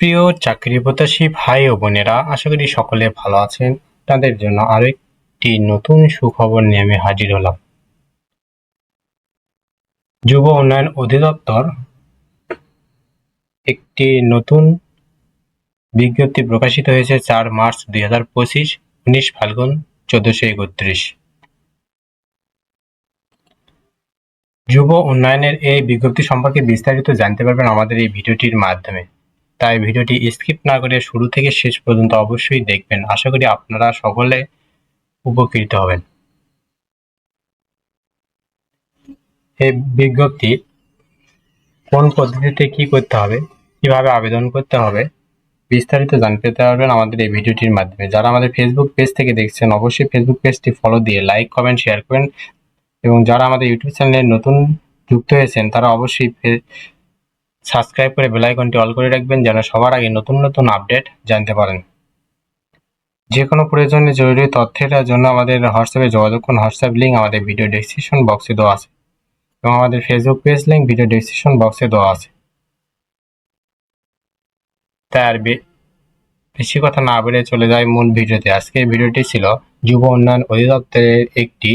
প্রিয় চাকরি প্রত্যাশী ভাই ও বোনেরা, আশা করি সকলে ভালো আছেন। তাদের জন্য আরও একটি নতুন সুখবর নিয়ে আমি হাজির হলাম। যুব উন্নয়ন অধিদপ্তর একটি নতুন বিজ্ঞপ্তি প্রকাশিত হয়েছে চার মার্চ দুই হাজার পঁচিশ, উনিশ ফাল্গুন চোদ্দশো একত্রিশ। যুব উন্নয়নের এই বিজ্ঞপ্তি সম্পর্কে বিস্তারিত জানতে পারবেন আমাদের এই ভিডিওটির মাধ্যমে। তাই ভিডিওটি স্কিপ না করে শুরু থেকে শেষ পর্যন্ত অবশ্যই দেখবেন। আশা করি আপনারা সকলে উপকৃত হবেন। এই বিজ্ঞপ্তি, কোন পদ্ধতিতে কি করতে হবে, কীভাবে আবেদন করতে হবে, বিস্তারিত জানতে পারবেন আমাদের এই ভিডিওটির মাধ্যমে। যারা আমাদের ফেসবুক পেজ থেকে দেখছেন, অবশ্যই ফেসবুক পেজটি ফলো দিয়ে লাইক কমেন্ট শেয়ার করেন। এবং যারা আমাদের ইউটিউব চ্যানেলে নতুন যুক্ত হয়েছেন, তারা অবশ্যই সাবস্ক্রাইব করে বেল আইকনটি অল করে রাখবেন যেন সবার আগে নতুন নতুন আপডেট জানতে পারেন। যে কোনো প্রয়োজনে জরুরি তথ্যের জন্য আমাদের হোয়াটসঅ্যাপে যোগাযোগ করুন। হোয়াটসঅ্যাপ লিঙ্ক আমাদের ভিডিও ডেসক্রিপশন বক্সে দেওয়া আছে এবং আমাদের Facebook page link video description বক্সে দেওয়া আছে। তাই আর বেশি কথা না বেড়ে চলে যায় মূল ভিডিওতে। আজকের ভিডিওটি ছিল যুব উন্নয়ন অধিদপ্তরের একটি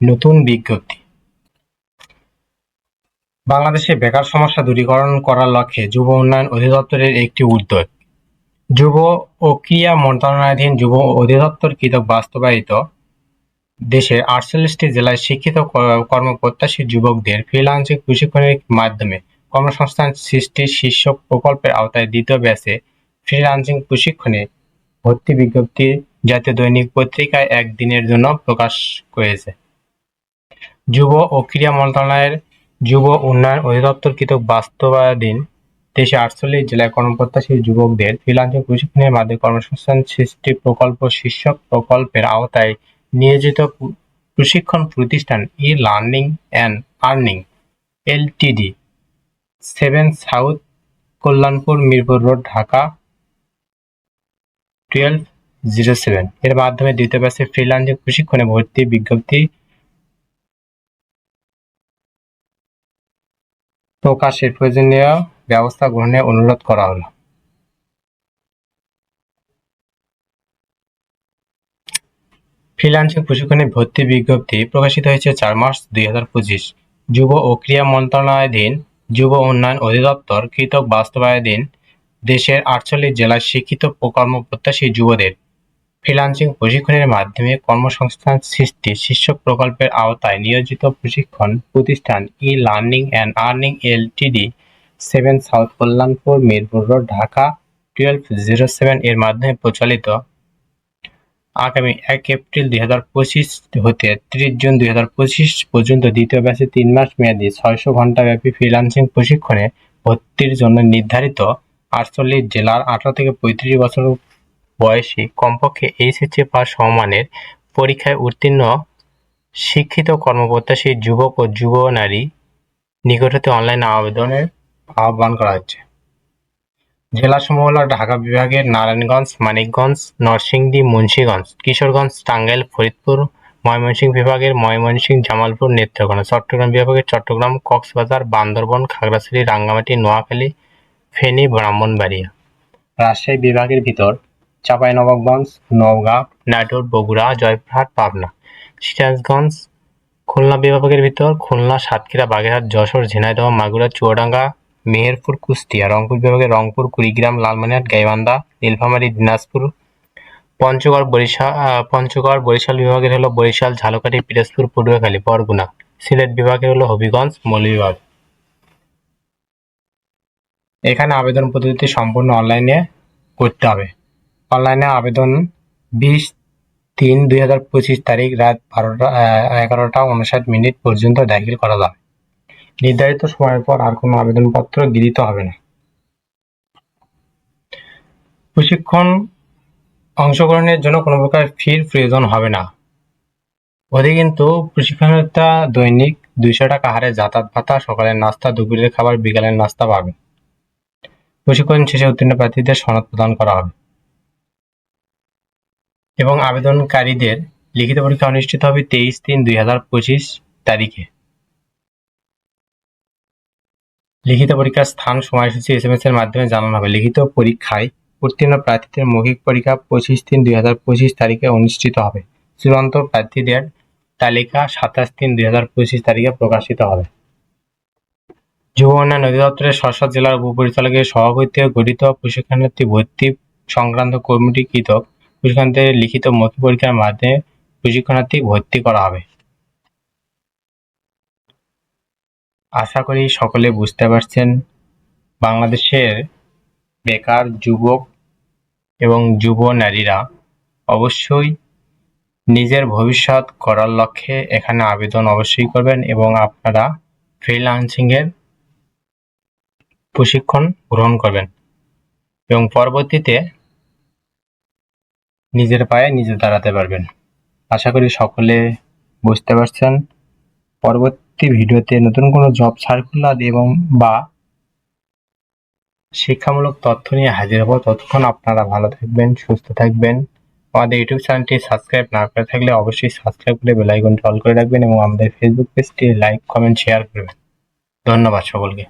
নতুন বিজ্ঞপ্তি। বাংলাদেশে বেকার সমস্যা দূরীকরণ করার লক্ষ্যে যুব উন্নয়ন অধিদপ্তরের একটি উদ্যোগ। যুব ও ক্রিয়া মন্ত্রণালয়াধীন যুব অধিদপ্তর কৃতক বাস্তবায়িত দেশের আটচল্লিশটি জেলায় শিক্ষিত কর্মপ্রত্যাশী যুবকদের ফ্রিলান্সিং প্রশিক্ষণের মাধ্যমে কর্মসংস্থান সৃষ্টি শীর্ষক প্রকল্পের আওতায় দ্বিতীয় ব্যাচে ফ্রিলান্সিং প্রশিক্ষণে ভর্তি বিজ্ঞপ্তি জাতীয় দৈনিক পত্রিকায় একদিনের জন্য প্রকাশ করেছে। যুব ও ক্রীড়া মন্ত্রণালয়ের যুব উন্নয়ন অধিদপ্তর কৃতক বাস্তবায়নাধীন দেশে আটচল্লিশ জেলায় কর্মপ্রত্যাশী যুবকদের ফ্রিলান্সিং প্রশিক্ষণের মাধ্যমে কর্মসংস্থান সৃষ্টি প্রকল্প শীর্ষক প্রকল্পের আওতায় নিয়োজিত প্রশিক্ষণ প্রতিষ্ঠান e learning and earning LTD seven south Kalyanpur, Mirpur road, Dhaka twelve zero seven এর মাধ্যমে দ্বিতীয় ব্যাচে ফ্রিলান্সিং প্রশিক্ষণে ভর্তি বিজ্ঞপ্তি প্রকাশের প্রয়োজনীয় ব্যবস্থা গ্রহণে অনুরোধ করা হলো। ফ্রিল্যান্সিং প্রশিক্ষণে ভর্তি বিজ্ঞপ্তি প্রকাশিত হয়েছে চার মার্চ দুই হাজার পঁচিশ। যুব ও ক্রীড়া মন্ত্রণালয়াধীন যুব উন্নয়ন অধিদপ্তর কৃতক বাস্তবায়নাধীন দেশের আটচল্লিশ জেলার শিক্ষিত কর্মপ্রত্যাশী যুবদের ফ্রিলান্সিং প্রশিক্ষণের মাধ্যমে কর্মসংস্থান সৃষ্টি শীর্ষক প্রকল্পের আওতায় নিয়োজিত প্রশিক্ষণ প্রতিষ্ঠান e learning and earning LTD seven south Kalyanpur Mirpur road Dhaka twelve zero seven এর মাধ্যমে প্রচলিত। আগামী এক এপ্রিল দুই হাজার পঁচিশ হতে ত্রিশ জুন দুই হাজার পঁচিশ পর্যন্ত দ্বিতীয় ব্যাচে তিন মাস মেয়াদী ছয়শো ঘন্টাব্যাপী ফ্রিলান্সিং প্রশিক্ষণে ভর্তির জন্য নির্ধারিত আটচল্লিশ জেলার আঠারো থেকে পঁয়ত্রিশ বছর বয়সী কমপক্ষে এইচএসসি পাস সমমানের পরীক্ষায় উত্তীর্ণ শিক্ষিত কর্মপ্রত্যাশী যুবক ও যুব নারী নিকট হতে অনলাইন আবেদনের আহ্বান করা হচ্ছে। জেলাসমূহ হল ঢাকা বিভাগের নারায়ণগঞ্জ, মানিকগঞ্জ, নরসিংদী, মুন্সীগঞ্জ, কিশোরগঞ্জ, টাঙ্গাইল, ফরিদপুর, ময়মনসিংহ বিভাগের ময়মনসিংহ, জামালপুর, নেত্রকোনা, চট্টগ্রাম বিভাগের চট্টগ্রাম, কক্সবাজার, বান্দরবন, খাগড়াছড়ি, রাঙ্গামাটি, নোয়াখালী, ফেনী, ব্রাহ্মণবাড়িয়া। রাজশাহী বিভাগের ভিতর চাঁপাইনবাবগঞ্জ, নওগাঁ, নাটোর, বগুড়া, জয়পুরহাট, পাবনা। সিরাজগঞ্জ, খুলনা বিভাগের ভিতর খুলনা, সাতক্ষীরা, বাগেরহাট, যশোর, ঝিনাইদহ, মাগুরা, চুয়াডাঙ্গা, মেহেরপুর, কুষ্টিয়া। রংপুর বিভাগের রংপুর, কুড়িগ্রাম, লালমনিরহাট, গাইবান্ধা, নীলফামারী, দিনাজপুর, পঞ্চগড় বরিশাল পঞ্চগড়, বরিশাল বিভাগের হলো বরিশাল, ঝালকাঠি, পিরোজপুর, পটুয়াখালী বরগুনা সিলেট বিভাগের হলো হবিগঞ্জ, মৌলভীবাগ। এখানে আবেদন পদ্ধতি সম্পূর্ণ অনলাইনে করতে হবে। অনলাইনে আবেদন বিশ তিন দুই হাজার পঁচিশ তারিখ রাত বারোটা এগারোটা উনষাট মিনিট পর্যন্ত দাখিল করা যাবে। নির্ধারিত সময়ের পর আর কোনো আবেদনপত্র গৃহীত হবে না। প্রশিক্ষণ অংশগ্রহণের জন্য কোনো প্রকার ফির প্রয়োজন হবে না। ওদের কিন্তু প্রশিক্ষণটা দৈনিক দুইশো টাকা হারে যাতায়াত ভাতা, সকালের নাস্তা, দুপুরের খাবার, বিকালের নাস্তা পাবে প্রশিক্ষণ শেষে উত্তীর্ণ প্রার্থীদের সনদ প্রদান করা হবে। এবং আবেদনকারীদের লিখিত পরীক্ষা অনুষ্ঠিত হবে তেইশ তিন দুই হাজার পঁচিশ তারিখে। লিখিত পরীক্ষার স্থান, সময়সূচি এসএমএস এর মাধ্যমে জানানো হবে। লিখিত পরীক্ষায় উত্তীর্ণ প্রার্থীদের মৌখিক পরীক্ষা পঁচিশ তিন দুই হাজার পঁচিশ তারিখে অনুষ্ঠিত হবে। চূড়ান্ত প্রার্থীদের তালিকা সাতাশ তিন দুই হাজার পঁচিশ তারিখে প্রকাশিত হবে। যুব উন্নয়ন অধিদপ্তরের স্ব জেলার উপপরিচালকের সভাপতিত্বে গঠিত প্রশিক্ষণার্থী ভর্তি সংক্রান্ত কমিটি কৃতক প্রশিক্ষণার্থীদের লিখিত মৌখিক পরীক্ষার মাধ্যমে প্রশিক্ষণার্থী ভর্তি করা হবে। আশা করি সকলে বুঝতে পারছেন, বাংলাদেশের বেকার যুবক এবং যুব নারীরা অবশ্যই নিজের ভবিষ্যৎ করার লক্ষ্যে এখানে আবেদন অবশ্যই করবেন এবং আপনারা ফ্রিল্যান্সিং এর প্রশিক্ষণ গ্রহণ করবেন। এবং পরবর্তীতে নিজের পায়ে নিজে দাঁড়াতে পারবেন। আশা করি সকলে বুঝতে পারছেন। পরবর্তী ভিডিওতে নতুন কোনো জব সার্কুলার এবং বা শিক্ষামূলক তথ্য নিয়ে হাজির হব। ততক্ষণ আপনারা ভালো থাকবেন, সুস্থ থাকবেন। আমাদের ইউটিউব চ্যানেলটি সাবস্ক্রাইব না করে থাকলে অবশ্যই সাবস্ক্রাইব করে বেল আইকনটি অল করে রাখবেন এবং আমাদের ফেসবুক পেজটি লাইক কমেন্ট শেয়ার করবেন। ধন্যবাদ সকলকে।